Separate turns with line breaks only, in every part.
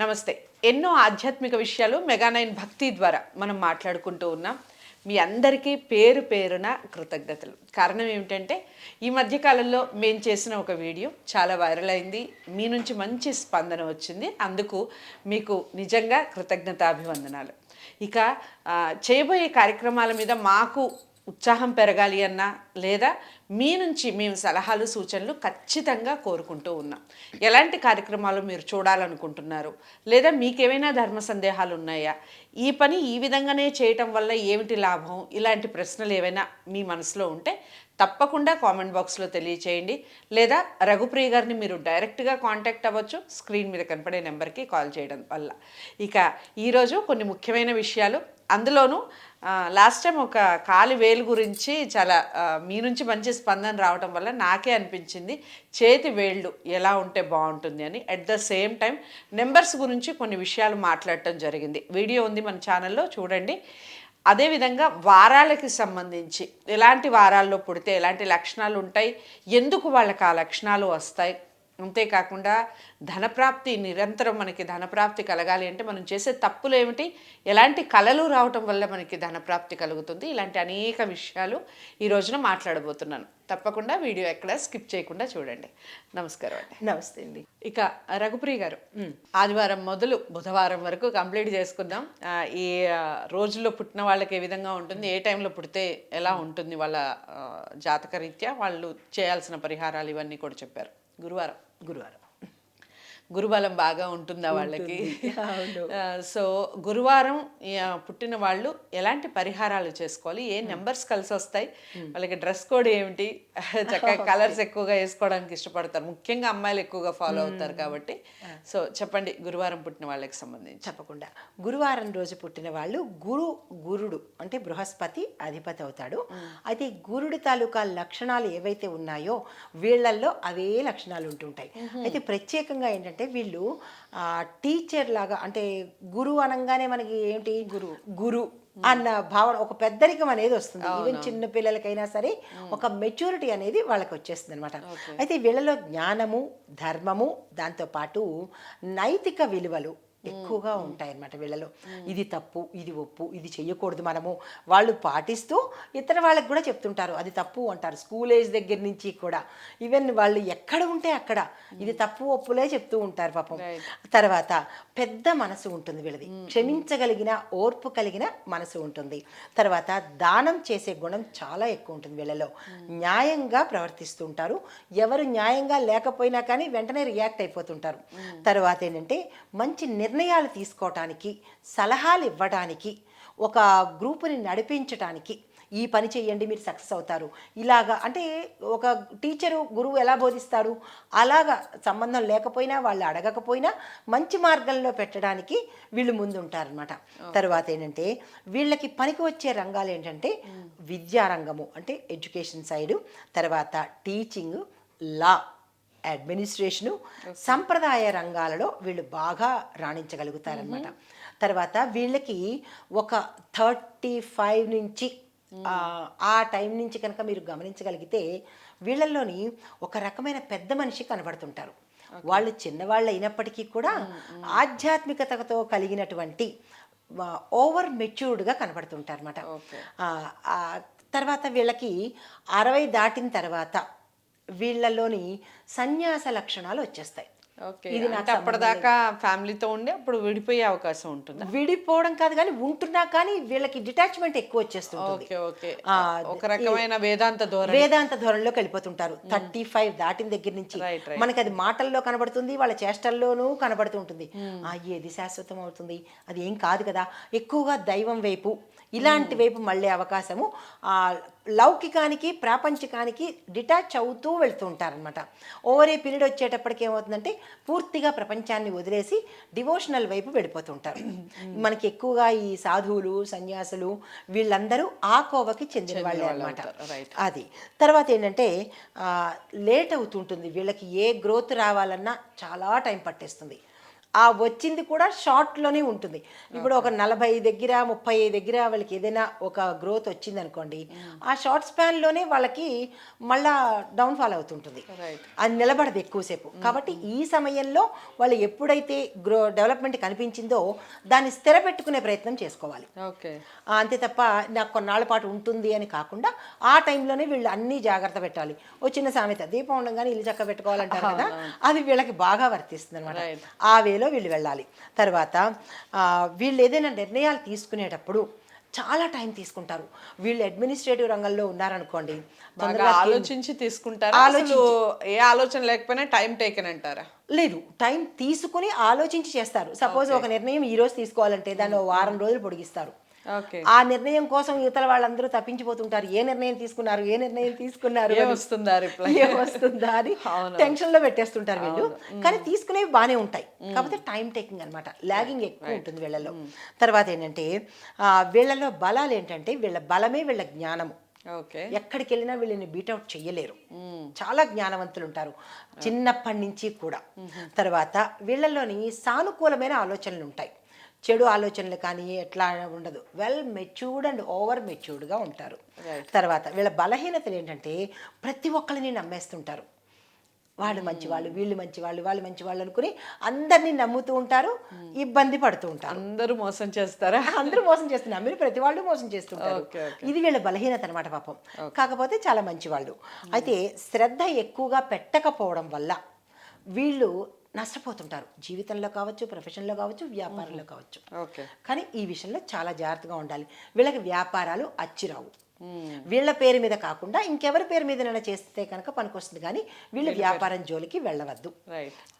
నమస్తే. ఎన్నో ఆధ్యాత్మిక విషయాలు మెగానైన్ భక్తి ద్వారా మనం మాట్లాడుకుంటూ ఉన్నాం. మీ అందరికీ పేరు పేరున కృతజ్ఞతలు. కారణం ఏమిటంటే ఈ మధ్యకాలంలో మేము చేసిన ఒక వీడియో చాలా వైరల్ అయింది. మీ నుంచి మంచి స్పందన వచ్చింది. అందుకు మీకు నిజంగా కృతజ్ఞతాభివందనాలు. ఇక చేయబోయే కార్యక్రమాల మీద మాకు ఉత్సాహం పెరగాలి అన్నా లేదా మీ నుంచి మేము సలహాలు సూచనలు ఖచ్చితంగా కోరుకుంటూ ఉన్నాం. ఎలాంటి కార్యక్రమాలు మీరు చూడాలనుకుంటున్నారు? లేదా మీకేమైనా ధర్మ సందేహాలు ఉన్నాయా? ఈ పని ఈ విధంగానే చేయటం వల్ల ఏమిటి లాభం? ఇలాంటి ప్రశ్నలు ఏవైనా మీ మనసులో ఉంటే తప్పకుండా కామెంట్ బాక్స్లో తెలియచేయండి. లేదా రఘుప్రియ గారిని మీరు డైరెక్ట్గా కాంటాక్ట్ అవ్వచ్చు. స్క్రీన్ మీద కనపడే నెంబర్కి కాల్ చేయడం వల్ల. ఇక ఈరోజు కొన్ని ముఖ్యమైన విషయాలు అందులోనూ లాస్ట్ టైం ఒక కాలి వేలు గురించి చాలా మీ నుంచి మంచి స్పందన రావడం వల్ల నాకే అనిపించింది చేతి వేళ్ళు ఎలా ఉంటే బాగుంటుంది అని. At the same time numbers గురించి కొన్ని విషయాలు మాట్లాడటం జరిగింది. వీడియో ఉంది మన ఛానల్లో చూడండి. అదేవిధంగా వారాలకి సంబంధించి ఎలాంటి వారాల్లో పుడితే ఎలాంటి లక్షణాలు ఉంటాయి ఎందుకు వాళ్ళకి ఆ లక్షణాలు వస్తాయి అంతేకాకుండా ధనప్రాప్తి నిరంతరం మనకి ధనప్రాప్తి కలగాలి అంటే మనం చేసే తప్పులు ఏమిటి? ఎలాంటి కళలు రావటం వల్ల మనకి ధనప్రాప్తి కలుగుతుంది? ఇలాంటి అనేక విషయాలు ఈ రోజున మాట్లాడబోతున్నాను. తప్పకుండా వీడియో ఎక్కడ స్కిప్ చేయకుండా చూడండి. నమస్కారం అండి.
నమస్తే అండి.
ఇక రఘుప్రియ గారు ఆదివారం మొదలు బుధవారం వరకు కంప్లీట్ చేసుకుందాం. ఈ రోజుల్లో పుట్టిన వాళ్ళకి ఏ విధంగా ఉంటుంది? ఏ టైంలో పుడితే ఎలా ఉంటుంది? వాళ్ళ ఆ, జాతక రీత్యా వాళ్ళు చేయాల్సిన పరిహారాలు ఇవన్నీ కూడా చెప్పారు. గురువారం.
గురువారం
గురుబలం బాగా ఉంటుందా వాళ్ళకి? సో గురువారం పుట్టిన వాళ్ళు ఎలాంటి పరిహారాలు చేసుకోవాలి? ఏ నెంబర్స్ కలిసి వస్తాయి? వాళ్ళకి డ్రెస్ కోడ్ ఏమిటి? చక్కగా కలర్స్ ఎక్కువగా వేసుకోవడానికి ఇష్టపడతారు. ముఖ్యంగా అమ్మాయిలు ఎక్కువగా ఫాలో అవుతారు కాబట్టి. సో చెప్పండి గురువారం పుట్టిన వాళ్ళకి సంబంధించి.
తప్పకుండా. గురువారం రోజు పుట్టిన వాళ్ళు గురు గురుడు అంటే బృహస్పతి అధిపతి అవుతాడు. అయితే గురుడి తాలూకా లక్షణాలు ఏవైతే ఉన్నాయో వీళ్ళల్లో అవే లక్షణాలు ఉంటుంటాయి. అయితే ప్రత్యేకంగా ఏంటంటే వీళ్ళు ఆ, టీచర్ లాగా అంటే గురువు అనగానే మనకి ఏంటి గురు? గురు. అన్న భావన ఒక పెద్దరికం అనేది వస్తుంది. ఈవెన్ చిన్న పిల్లలకైనా సరే ఒక మెచ్యూరిటీ అనేది వాళ్ళకి వచ్చేస్తుంది అనమాట అయితే వీళ్ళలో జ్ఞానము ధర్మము దాంతోపాటు నైతిక విలువలు ఎక్కువగా ఉంటాయి అన్నమాట వీళ్ళలో. ఇది తప్పు ఇది ఒప్పు ఇది చెయ్యకూడదు మనము. వాళ్ళు పాటిస్తూ ఇతర వాళ్ళకి కూడా చెప్తుంటారు అది తప్పు అంటారు. స్కూల్ ఏజ్ దగ్గర నుంచి కూడా. ఈవెన్ వాళ్ళు ఎక్కడ ఉంటే అక్కడ. ఇది తప్పు ఒప్పులే చెప్తూ ఉంటారు పాపం. తర్వాత పెద్ద మనసు ఉంటుంది వీళ్ళది. క్షమించగలిగిన ఓర్పు కలిగిన మనసు ఉంటుంది. తర్వాత దానం చేసే గుణం చాలా ఎక్కువ ఉంటుంది వీళ్ళలో. న్యాయంగా ప్రవర్తిస్తూ ఉంటారు. ఎవరు న్యాయంగా లేకపోయినా కానీ వెంటనే రియాక్ట్ అయిపోతుంటారు. తర్వాత ఏంటంటే మంచి నిర్ణయాలు తీసుకోవటానికి సలహాలు ఇవ్వడానికి ఒక గ్రూపుని నడిపించటానికి ఈ పని చేయండి మీరు సక్సెస్ అవుతారు. ఇలాగా అంటే ఒక టీచరు గురువు ఎలా బోధిస్తాడు అలాగా సంబంధం లేకపోయినా వాళ్ళు అడగకపోయినా మంచి మార్గంలో పెట్టడానికి వీళ్ళు ముందుంటారనమాట తర్వాత ఏంటంటే వీళ్ళకి పనికి వచ్చే రంగాలు ఏంటంటే విద్యారంగము అంటే ఎడ్యుకేషన్ సైడు తర్వాత టీచింగ్ లా. అడ్మినిస్ట్రేషను సంప్రదాయ రంగాలలో వీళ్ళు బాగా రాణించగలుగుతారనమాట తర్వాత వీళ్ళకి ఒక థర్టీ ఫైవ్ నుంచి ఆ, ఆ టైం నుంచి కనుక మీరు గమనించగలిగితే వీళ్ళల్లోని ఒక రకమైన పెద్ద మనిషి కనబడుతుంటారు. వాళ్ళు చిన్నవాళ్ళు అయినప్పటికీ కూడా ఆధ్యాత్మికతతో కలిగినటువంటి ఓవర్ మెచ్యూర్డ్గా కనబడుతుంటారు అనమాట తర్వాత వీళ్ళకి అరవై దాటిన తర్వాత వీళ్ళలోని సన్యాస లక్షణాలు వచ్చేస్తాయి. ఇది నాకు
అప్పటిదాకా ఫ్యామిలీతో ఉండి అప్పుడు విడిపోయే అవకాశం ఉంటుంది?
విడిపోవడం కాదు కానీ ఉంటున్నా కానీ వీళ్ళకి డిటాచ్మెంట్ ఎక్కువ వచ్చేస్తుంది
ఒక రకమైన వేదాంత ధోరణి.
వేదాంత ధోరణిలోకి వెళ్ళిపోతుంటారు. థర్టీ ఫైవ్ దాటిన దగ్గర నుంచి. మనకి అది మాటల్లో కనబడుతుంది వాళ్ళ చేష్టల్లోనూ కనబడుతూ ఉంటుంది ఆ ఏది శాశ్వతం అవుతుంది? అది ఏం కాదు కదా. ఎక్కువగా దైవం వైపు ఇలాంటి వైపు మళ్ళీ అవకాశము ఆ లౌకికానికి ప్రాపంచికానికి డిటాచ్ అవుతూ వెళ్తూ ఉంటారనమాట ఓవర్ ఏ పీరియడ్ వచ్చేటప్పటికి ఏమవుతుందంటే పూర్తిగా ప్రపంచాన్ని వదిలేసి డివోషనల్ వైపు వెళ్ళిపోతుంటారు మనకి ఎక్కువగా ఈ సాధువులు సన్యాసులు వీళ్ళందరూ ఆ కోవకి చెందిన వాళ్ళే అనమాట. అది. తర్వాత ఏంటంటే లేట్ అవుతుంటుంది వీళ్ళకి ఏ గ్రోత్ రావాలన్నా చాలా టైం పట్టేస్తుంది. ఆ వచ్చింది కూడా షార్ట్లోనే ఉంటుంది. ఇప్పుడు ఒక నలభై దగ్గర ముప్పై దగ్గర వాళ్ళకి ఏదైనా ఒక గ్రోత్ వచ్చింది అనుకోండి ఆ షార్ట్ స్పాన్లోనే వాళ్ళకి మళ్ళా డౌన్ఫాల్ అవుతుంటుంది. అది నిలబడదు ఎక్కువసేపు. కాబట్టి ఈ సమయంలో వాళ్ళు ఎప్పుడైతే గ్రో డెవలప్మెంట్ కనిపించిందో దాన్ని స్థిరపెట్టుకునే ప్రయత్నం చేసుకోవాలి. అంతే తప్ప నాకు కొన్నాళ్ళ పాటు ఉంటుంది అని కాకుండా ఆ టైంలోనే వీళ్ళు అన్ని జాగ్రత్త పెట్టాలి. ఓ చిన్న సామెత దీపం ఉండగానే ఇల్లు చక్క పెట్టుకోవాలంటారు కదా అది వీళ్ళకి బాగా వర్తిస్తుంది అనమాట. ఆ వేలో వీళ్ళు వెళ్ళాలి. తర్వాత వీళ్ళు ఏదైనా నిర్ణయాలు తీసుకునేటప్పుడు చాలా టైం తీసుకుంటారు. వీళ్ళు అడ్మినిస్ట్రేటివ్ రంగంలో ఉన్నారనుకోండి
ఆలోచించి తీసుకుంటారా? ఏ ఆలోచన లేకపోయినా టైం టేకెన్ అంటారా?
లేదు టైం తీసుకుని ఆలోచించి చేస్తారు. సపోజ్ ఒక నిర్ణయం ఈ రోజు తీసుకోవాలంటే దాన్ని వారం రోజులు పొడిగిస్తారు. ఆ నిర్ణయం కోసం ఇవతల వాళ్ళందరూ తప్పించిపోతుంటారు. ఏ నిర్ణయం తీసుకున్నారు? ఏ నిర్ణయం తీసుకున్నారు.
వస్తుందా
అని టెన్షన్లో పెట్టేస్తుంటారు వీళ్ళు. కానీ తీసుకునేవి బాగానే ఉంటాయి. కాకపోతే టైం టేకింగ్ అనమాట లాగింగ్ ఎక్కువ ఉంటుంది వీళ్ళలో. తర్వాత ఏంటంటే ఆ, వీళ్ళలో బలాలు ఏంటంటే వీళ్ళ బలమే వీళ్ళ జ్ఞానము. ఎక్కడికి వెళ్ళినా వీళ్ళని బీట్అవుట్ చేయలేరు చాలా జ్ఞానవంతులు ఉంటారు. చిన్నప్పటి నుంచి కూడా. తర్వాత వీళ్ళలోని సానుకూలమైన ఆలోచనలు ఉంటాయి. చెడు ఆలోచనలు కానీ ఎట్లా ఉండదు. వెల్ మెచ్యూర్డ్ అండ్ ఓవర్ మెచ్యూర్డ్గా ఉంటారు. తర్వాత వీళ్ళ బలహీనతలు ఏంటంటే ప్రతి ఒక్కరిని నమ్మేస్తుంటారు. వాళ్ళు మంచివాళ్ళు వీళ్ళు మంచివాళ్ళు వాళ్ళు మంచివాళ్ళు అనుకుని అందరినీ నమ్ముతూ ఉంటారు ఇబ్బంది పడుతూ ఉంటారు.
అందరూ మోసం చేస్తారా?
అందరూ మోసం చేస్తున్నారు. మీరు ప్రతి వాళ్ళు మోసం చేస్తుంటారు. ఇది వీళ్ళ బలహీనత అనమాట పాపం. కాకపోతే చాలా మంచి వాళ్ళు అయితే శ్రద్ధ ఎక్కువగా పెట్టకపోవడం వల్ల వీళ్ళు నష్టపోతుంటారు. జీవితంలో కావచ్చు ప్రొఫెషన్లో కావచ్చు వ్యాపారంలో కావచ్చు.
ఓకే.
కానీ ఈ విషయంలో చాలా జాగ్రత్తగా ఉండాలి. వీళ్ళకి వ్యాపారాలు అచ్చిరావు. వీళ్ళ పేరు మీద కాకుండా ఇంకెవరి పేరు మీద చేస్తే కనుక పనికొస్తుంది కానీ వీళ్ళు వ్యాపారం జోలికి వెళ్ళవద్దు.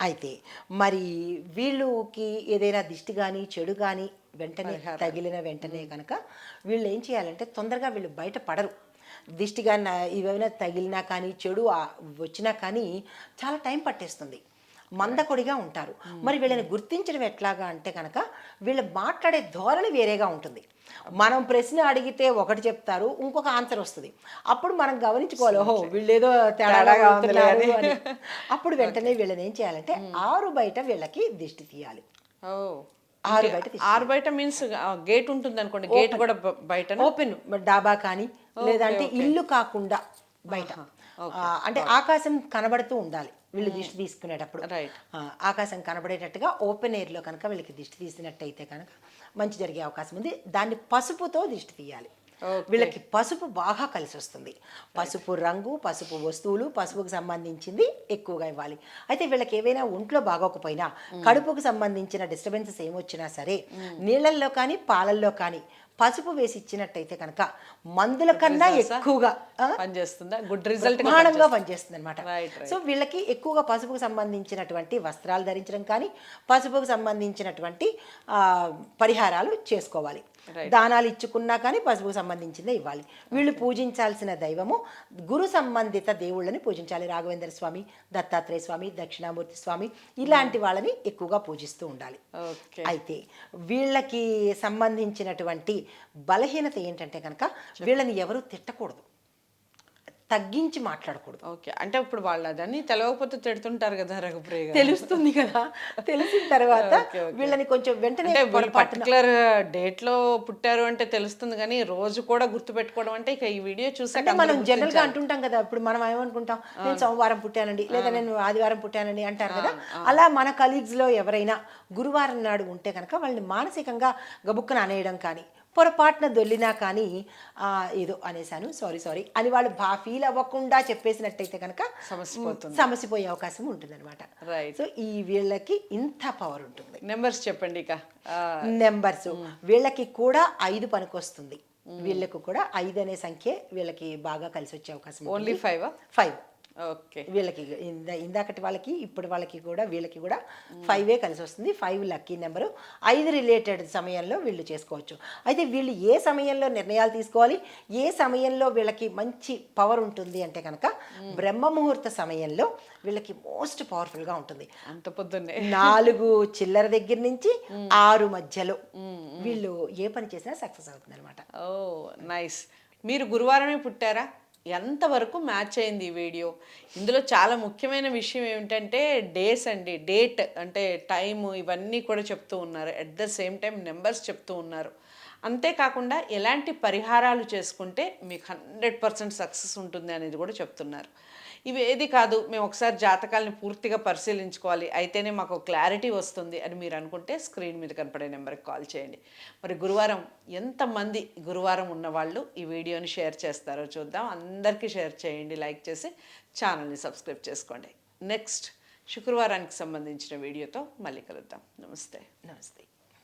అయితే మరి వీళ్ళకి ఏదైనా దిష్టి కానీ చెడు కానీ వెంటనే తగిలిన వెంటనే కనుక వీళ్ళు ఏం చేయాలంటే తొందరగా వీళ్ళు బయట పడరు దిష్టి కానీ ఇవేమైనా తగిలినా కానీ చెడు వచ్చినా కానీ చాలా టైం పట్టేస్తుంది. మందకొడిగా ఉంటారు. మరి వీళ్ళని గుర్తించడం ఎట్లాగా అంటే కనుక వీళ్ళు మాట్లాడే ధోరణి వేరేగా ఉంటుంది. మనం ప్రశ్న అడిగితే ఒకటి చెప్తారు ఇంకొక ఆన్సర్ వస్తుంది. అప్పుడు మనం గమనించుకోవాలి ఓహో వీళ్ళేదో తేడాగా ఉంటున్నారు అని. అప్పుడు వెంటనే వీళ్ళని ఏం చేయాలంటే ఆరు బయట వీళ్ళకి దిష్టి తీయాలి. ఆరు బయట
ఆరు బయట మీన్స్ గేట్ ఉంటుంది అనుకోండి గేట్ కూడా బయట
ఓపెన్ డాబా కానీ లేదంటే ఇల్లు కాకుండా బయట. అంటే ఆకాశం కనబడుతూ ఉండాలి వీళ్ళు దిష్టి తీసుకునేటప్పుడు. ఆకాశం కనబడేటట్టుగా ఓపెన్ ఎయిర్లో కనుక వీళ్ళకి దిష్టి తీసినట్టయితే కనుక మంచి జరిగే అవకాశం ఉంది. దాన్ని పసుపుతో దిష్టి తీయాలి. వీళ్ళకి పసుపు బాగా కలిసి వస్తుంది. పసుపు రంగు పసుపు వస్తువులు పసుపుకు సంబంధించింది ఎక్కువగా ఇవ్వాలి. అయితే వీళ్ళకి ఏవైనా ఒంట్లో బాగోకపోయినా కడుపుకు సంబంధించిన డిస్టర్బెన్సెస్ ఏమొచ్చినా సరే నీళ్ళల్లో కానీ పాలల్లో కానీ పసుపు వేసి ఇచ్చినట్టయితే కనుక మందుల కన్నా ఎక్కువగా
పనిచేస్తుందా? గుడ్ రిజల్ట్
బ్రహ్మాండంగా పనిచేస్తుంది. అనమాట. సో వీళ్ళకి ఎక్కువగా పసుపుకు సంబంధించినటువంటి వస్త్రాలు ధరించడం కానీ పసుపుకు సంబంధించినటువంటి పరిహారాలు చేసుకోవాలి. దానాలు ఇచ్చుకున్నా కానీ పసుపుకు సంబంధించిందే ఇవ్వాలి. వీళ్ళు పూజించాల్సిన దైవము గురు సంబంధిత దేవుళ్ళని పూజించాలి. రాఘవేంద్ర స్వామి దత్తాత్రేయ స్వామి దక్షిణామూర్తి స్వామి ఇలాంటి వాళ్ళని ఎక్కువగా పూజిస్తూ ఉండాలి. అయితే వీళ్ళకి సంబంధించినటువంటి బలహీనత ఏంటంటే కనుక వీళ్ళని ఎవరు తిట్టకూడదు. తగ్గించి మాట్లాడకూడదు.
ఓకే. అంటే ఇప్పుడు వాళ్ళు అదని తెలవకపోతే తిడుతుంటారు కదా రఘుప్రియ
తెలుస్తుంది కదా. తెలిసిన తర్వాత వీళ్ళని కొంచెం వెంటనే
పర్టికులర్ డేట్లో పుట్టారు అంటే తెలుస్తుంది కానీ రోజు కూడా గుర్తు పెట్టుకోవడం అంటే ఇక ఈ వీడియో చూసాక
మనం జనరల్గా అంటుంటాం కదా ఇప్పుడు మనం ఏమనుకుంటాం నేను సోమవారం పుట్టానండి లేదా నేను ఆదివారం పుట్టానండి అంటారు కదా. అలా మన కలీగ్స్లో ఎవరైనా గురువారం నాడు ఉంటే కనుక వాళ్ళని మానసికంగా గబుక్కన అనేయడం కానీ పొరపాటున దొల్లినా కానీ ఆ, ఏదో అనేసాను సారీ సారీ. అని వాళ్ళు బా ఫీల్ అవ్వకుండా చెప్పేసినట్టయితే కనుక
సమస్య పోతుంది.
సమస్య పోయే అవకాశం ఉంటుందన్నమాట.
Right.
సో ఈ వీళ్ళకి ఇంత పవర్ ఉంటుంది.
నెంబర్స్ చెప్పండి ఇక.
నెంబర్స్ వీళ్ళకి కూడా ఐదు పనికొస్తుంది. వీళ్ళకు కూడా ఐదు అనే సంఖ్య వీళ్ళకి బాగా కలిసి వచ్చే అవకాశం
ఓన్లీ ఫైవ్
ఫైవ్
ఓకే.
వీళ్ళకి ఇందా ఇందాకటి వాళ్ళకి ఇప్పుడు వాళ్ళకి కూడా వీళ్ళకి కూడా ఫైవే కలిసి వస్తుంది. ఫైవ్ లక్కీ నెంబరు ఐదు రిలేటెడ్ సమయంలో వీళ్ళు చేసుకోవచ్చు. అయితే వీళ్ళు ఏ సమయంలో నిర్ణయాలు తీసుకోవాలి? ఏ సమయంలో వీళ్ళకి మంచి పవర్ ఉంటుంది అంటే కనుక బ్రహ్మ ముహూర్త సమయంలో వీళ్ళకి మోస్ట్ పవర్ఫుల్గా ఉంటుంది.
అంత పొద్దున్నే.
నాలుగు చిల్లర దగ్గర నుంచి ఆరు మధ్యలో వీళ్ళు ఏ పని చేసినా సక్సెస్ అవుతుంది అనమాట
ఓ నైస్ మీరు గురువారమే పుట్టారా? ఎంతవరకు మ్యాచ్ అయింది ఈ వీడియో? ఇందులో చాలా ముఖ్యమైన విషయం ఏమిటంటే డేస్ అండి. డేట్ అంటే టైము ఇవన్నీ కూడా చెప్తూ ఉన్నారు. At the same time numbers చెప్తూ ఉన్నారు. అంతేకాకుండా ఎలాంటి పరిహారాలు చేసుకుంటే మీకు హండ్రెడ్ పర్సెంట్ సక్సెస్ ఉంటుంది అనేది కూడా చెప్తున్నారు. ఇవి ఏది కాదు మేము ఒకసారి జాతకాలని పూర్తిగా పరిశీలించుకోవాలి. అయితేనే మాకు క్లారిటీ వస్తుంది అని మీరు అనుకుంటే స్క్రీన్ మీద కనపడే నెంబర్కి కాల్ చేయండి. మరి గురువారం ఎంతమంది గురువారం ఉన్నవాళ్ళు ఈ వీడియోని షేర్ చేస్తారో చూద్దాం. అందరికీ షేర్ చేయండి లైక్ చేసి ఛానల్ని సబ్స్క్రైబ్ చేసుకోండి. నెక్స్ట్ శుక్రవారానికి సంబంధించిన వీడియోతో మళ్ళీ కలుద్దాం. నమస్తే.
నమస్తే.